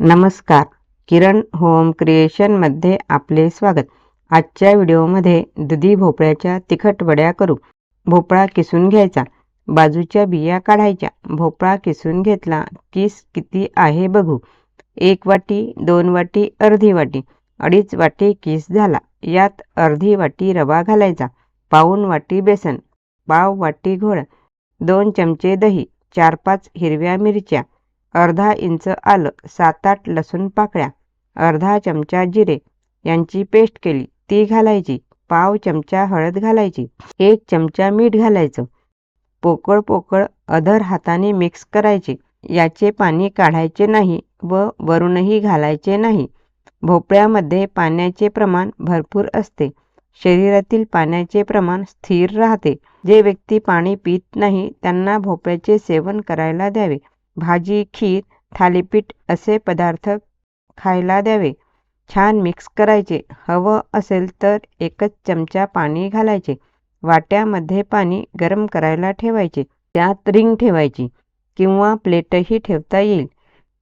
नमस्कार. किरण होम क्रिएशनमध्ये आपले स्वागत. आजच्या व्हिडिओमध्ये दुधी भोपळ्याच्या तिखट वड्या करू. भोपळा किसून घ्यायचा. बाजूच्या बिया काढायच्या. भोपळा किसून घेतला. किस किती आहे बघू. एक वाटी दोन वाटी अर्धी वाटी. अडीच वाटी किस झाला. यात अर्धी वाटी रवा घालायचा. पाऊन वाटी बेसन. पाव वाटी घोळ. दोन चमचे दही. चार पाच हिरव्या मिरच्या. अर्धा इंच आलं सात आठ लसूण पाकळ्या अर्धा चमचा जिरे यांची पेस्ट केली ती घालायची पाव चमचा हळद घालायची एक चमचा मीठ घालायचं. पोकळ पोकळ अधर हाताने मिक्स करायचे याचे पाणी काढायचे नाही व वरूनही घालायचे नाही. भोपळ्यामध्ये पाण्याचे प्रमाण भरपूर असते. शरीरातील पाण्याचे प्रमाण स्थिर राहते. जे व्यक्ती पाणी पित नाही त्यांना भोपळ्याचे सेवन करायला द्यावे. भाजी खीर थालीपीठ असे पदार्थ खायला द्यावे. छान मिक्स करायचे. हवं असेल तर एकच चमचा पाणी घालायचे. वाट्यामध्ये पाणी गरम करायला ठेवायचे. त्यात रिंग ठेवायची किंवा प्लेटही ठेवता येईल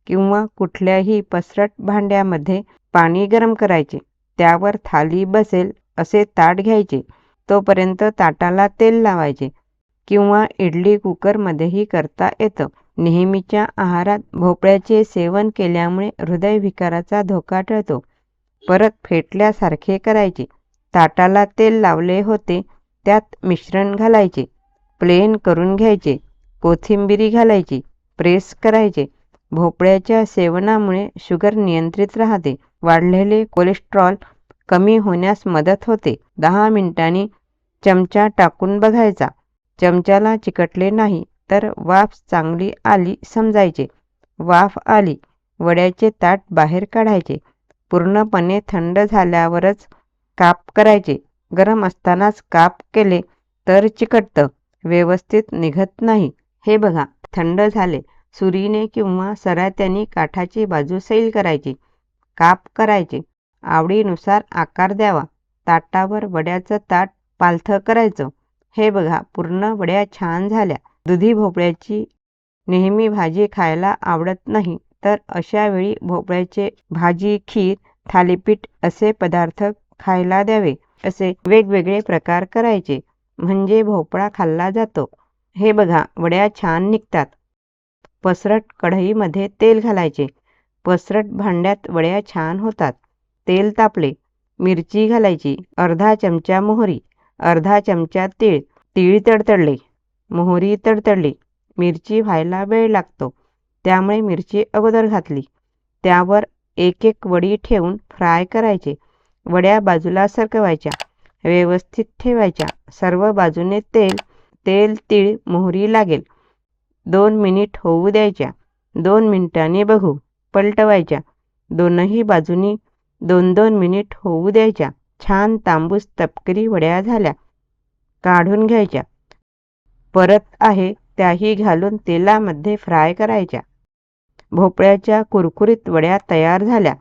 किंवा कुठल्याही पसरट भांड्यामध्ये पाणी गरम करायचे. त्यावर थाली बसेल असे ताट घ्यायचे. तोपर्यंत ताटाला तेल लावायचे किंवा इडली कुकरमध्येही करता येतं. नेहमीच्या आहारात भोपळ्याचे सेवन केल्यामुळे हृदयविकाराचा धोका टळतो. परत फेटल्यासारखे करायचे. ताटाला तेल लावले होते त्यात मिश्रण घालायचे. प्लेन करून घ्यायचे. कोथिंबिरी घालायची. प्रेस करायचे. भोपळ्याच्या सेवनामुळे शुगर नियंत्रित राहते. वाढलेले कोलेस्ट्रॉल कमी होण्यास मदत होते. दहा मिनिटांनी चमचा टाकून बघायचा. चमच्याला चिकटले नाही. तर वाफ चांगली आली समजायचे. वाफ आली वड्याचे ताट बाहेर काढायचे. पूर्णपणे थंड झाल्यावरच काप करायचे. गरम असतानाच काप केले तर चिकटतं. व्यवस्थित निघत नाही. हे बघा थंड झाले. सुरीने किंवा सरात्याने काठाची बाजू सैल करायची. काप करायचे. आवडीनुसार आकार द्यावा. ताटावर वड्याचं ताट पालथं करायचं. हे बघा पूर्ण वड्या छान झाल्या. दुधी भोपळ्याची नेहमी भाजी खायला आवडत नाही तर अशा वेळी भोपळ्याचे भाजी खीर थालीपीठ असे पदार्थ खायला द्यावे. असे वेगवेगळे प्रकार करायचे म्हणजे भोपळा खाल्ला जातो. हे बघा वड्या छान निघतात. पसरट कढईमध्ये तेल घालायचे. पसरट भांड्यात वड्या छान होतात. तेल तापले. मिरची घालायची. अर्धा चमचा मोहरी. अर्धा चमचा तीळ. तीळ तडतडले. मोहरी तडतडली. मिरची व्हायला वेळ लागतो. त्यामुळे मिरची अगोदर घातली. त्यावर एक एक वडी ठेवून फ्राय करायचे. वड्या बाजूला सरकवायच्या. व्यवस्थित ठेवायच्या. सर्व बाजूने तेल तेल तीळ मोहरी लागेल. दोन मिनिट होऊ द्यायच्या. दोन मिनिटांनी बघू. पलटवायच्या. दोनही बाजूनी दोन दोन मिनिट होऊ द्यायच्या. छान तांबूस तपकिरी वड्या झाल्या. काढून घ्यायच्या. परत आहे त्याही घालून तेलामध्ये फ्राय करायच्या. भोपळ्याच्या कुरकुरीत वड्या तयार झाल्या.